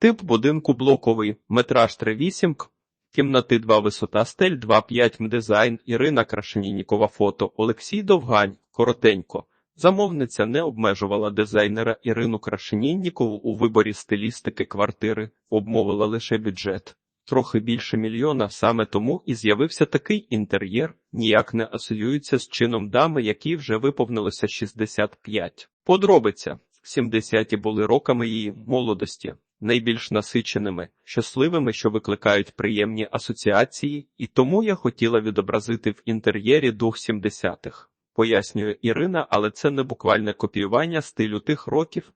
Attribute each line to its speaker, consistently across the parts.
Speaker 1: Тип будинку блоковий, метраж 3,8, к- кімнати 2 висота стель 2,5 м дизайн Ірина Крашенінікова фото Олексій Довгань, коротенько. Замовниця не обмежувала дизайнера Ірину Крашеніннікову у виборі стилістики квартири, обмовила лише бюджет. Трохи більше мільйона, саме тому і з'явився такий інтер'єр, ніяк не асоціюється з чином дами, якій вже виповнилося 65. Подробиця. 70-ті були роками її молодості, найбільш насиченими, щасливими, що викликають приємні асоціації, і тому я хотіла відобразити в інтер'єрі дух 70-х. Пояснює Ірина, але це не буквальне копіювання стилю тих років,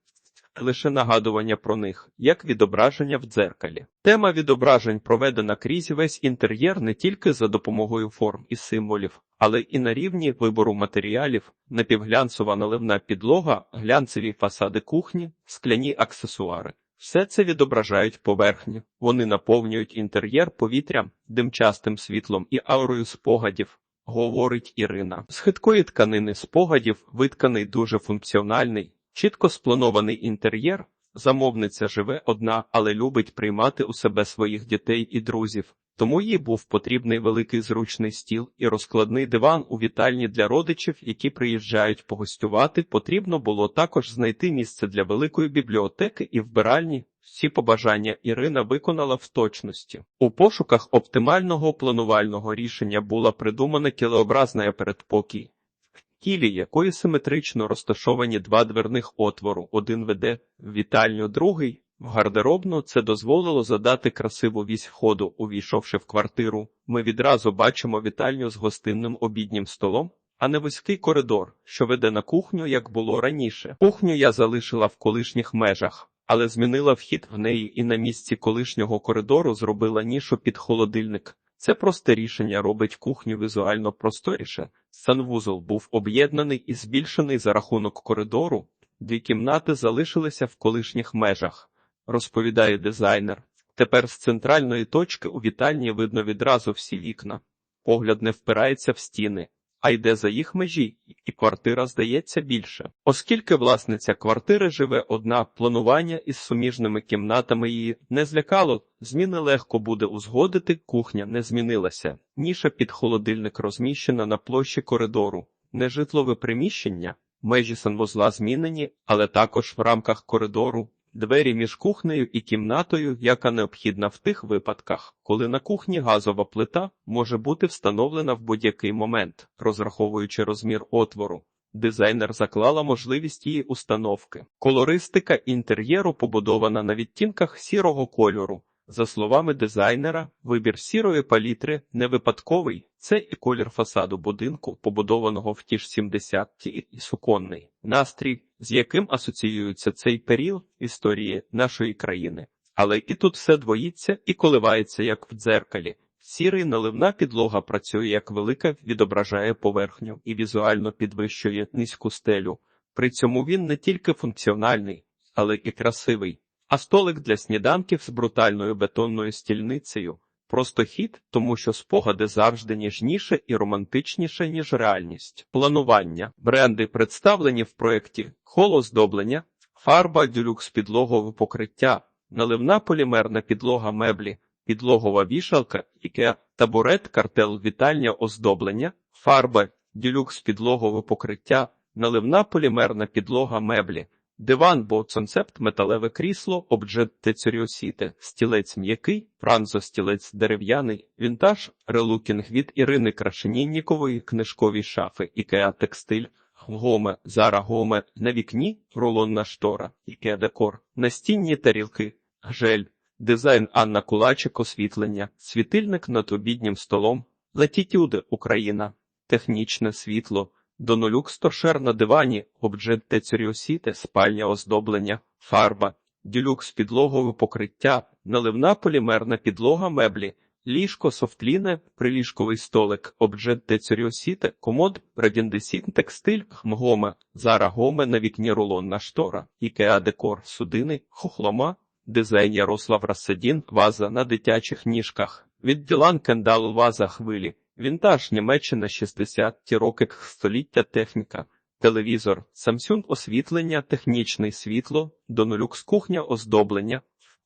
Speaker 1: лише нагадування про них, як відображення в дзеркалі. Тема відображень проведена крізь весь інтер'єр не тільки за допомогою форм і символів, але і на рівні вибору матеріалів, напівглянцева наливна підлога, глянцеві фасади кухні, скляні аксесуари. Все це відображають поверхню. Вони наповнюють інтер'єр повітрям, димчастим світлом і аурою спогадів. Говорить Ірина. З хиткої тканини спогадів витканий дуже функціональний, чітко спланований інтер'єр. Замовниця живе одна, але любить приймати у себе своїх дітей і друзів. Тому їй був потрібний великий зручний стіл і розкладний диван у вітальні для родичів, які приїжджають погостювати. Потрібно було також знайти місце для великої бібліотеки і вбиральні. Всі побажання Ірина виконала в точності. У пошуках оптимального планувального рішення була придумана кілеобразна передпокій, в тілі якої симетрично розташовані два дверних отвору. Один веде в вітальню, другий в гардеробну. Це дозволило задати красиву вісь входу. Увійшовши в квартиру, ми відразу бачимо вітальню з гостинним обіднім столом. А не вузький коридор, що веде на кухню, як було раніше. Кухню я залишила в колишніх межах, але змінила вхід в неї і на місці колишнього коридору зробила нішу під холодильник. Це просте рішення робить кухню візуально просторіше. Санвузол був об'єднаний і збільшений за рахунок коридору. Дві кімнати залишилися в колишніх межах, розповідає дизайнер. Тепер з центральної точки у вітальні видно відразу всі вікна. Погляд не впирається в стіни, а йде за їх межі, і квартира здається більше. Оскільки власниця квартири живе одна, планування із суміжними кімнатами її не злякало, зміни легко буде узгодити, кухня не змінилася. Ніша під холодильник розміщена на площі коридору, нежитлове приміщення, межі санвузла змінені, але також в рамках коридору. Двері між кухнею і кімнатою, яка необхідна в тих випадках, коли на кухні газова плита може бути встановлена в будь-який момент, розраховуючи розмір отвору. Дизайнер заклала можливість її установки. Колористика інтер'єру побудована на відтінках сірого кольору. За словами дизайнера, вибір сірої палітри не випадковий. Це і колір фасаду будинку, побудованого в ті ж 70-ті і суконний настрій, з яким асоціюється цей період історії нашої країни. Але і тут все двоїться і коливається, як в дзеркалі. Сірий наливна підлога працює як велика, відображає поверхню і візуально підвищує низьку стелю. При цьому він не тільки функціональний, але і красивий. А столик для сніданків з брутальною бетонною стільницею просто хід, тому що спогади завжди ніжніше і романтичніше, ніж реальність. Планування бренди представлені в проєкті холоздоблення, фарба дюлюкс підлогове покриття, наливна полімерна підлога меблі, підлогова вішалка, ікеа, табурет, картел, вітальня оздоблення, фарба дюлюкс підлогове покриття, наливна полімерна підлога меблі. Диван, боцонцепт, металеве крісло, обджет тецеріосіте, стілець м'який, франзо стілець дерев'яний, вінтаж, релукінг від Ірини Крашеніннікової, книжкові шафи, ікеа текстиль, гоме, зара гоме, на вікні, рулонна штора, ікеа декор, настінні тарілки, гжель, дизайн Анна Кулачик, освітлення, світильник над обіднім столом, латітюди, Україна, технічне світло, Донолюкс торшер на дивані, обджет тецеріосіте, спальня оздоблення, фарба, дюлюкс підлогове покриття, наливна полімерна підлога меблі, ліжко софтліне, приліжковий столик, обджет тецеріосіте, комод, радіндесін, текстиль, хмгоме, зара гоме на вікні рулонна штора, ікеа декор, судини, хохлома, дизайн Ярослав Рассадін, ваза на дитячих ніжках, відділан кендал ваза хвилі. Вінтаж Німеччина 60-ті роки століття техніка, телевізор, Samsung освітлення, технічне світло, Donolux кухня оздоблення,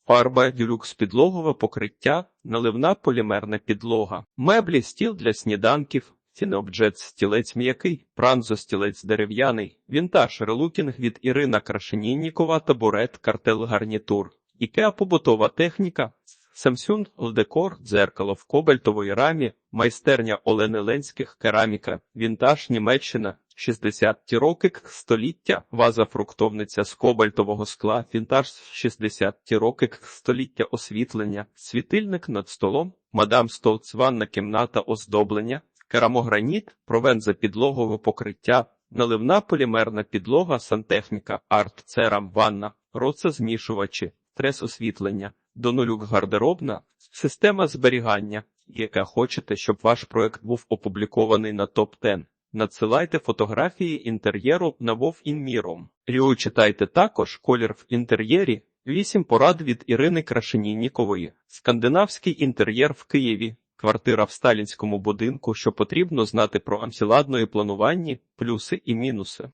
Speaker 1: Фарба дюлюкс підлогове покриття, наливна полімерна підлога, меблі, стіл для сніданків, Фінобджет стілець м'який, пранзо стілець дерев'яний, вінтаж релукінг від Ірина Крашеніннікова, табурет, картел гарнітур, Ікеа побутова техніка, Samsung Лдекор, дзеркало в кобальтовій рамі, майстерня Олени Ленських, кераміка, вінтаж Німеччина, 60-ті роки століття, ваза фруктовниця з кобальтового скла, вінтаж 60-ті роки століття освітлення, світильник над столом, мадам Столц ванна кімната оздоблення, керамограніт, провенза підлогове покриття, наливна полімерна підлога, сантехніка, арт, церам, ванна, роцезмішувачі, трес освітлення, до нулю гардеробна, система зберігання, яка хочете, щоб ваш проект був опублікований на топ-10. Надсилайте фотографії інтер'єру на Вов.Інміром. Ріо читайте також колір в інтер'єрі. Вісім порад від Ірини Крашеніннікової. Скандинавський інтер'єр в Києві. Квартира в сталінському будинку, що потрібно знати про антиладної плануванні, плюси і мінуси.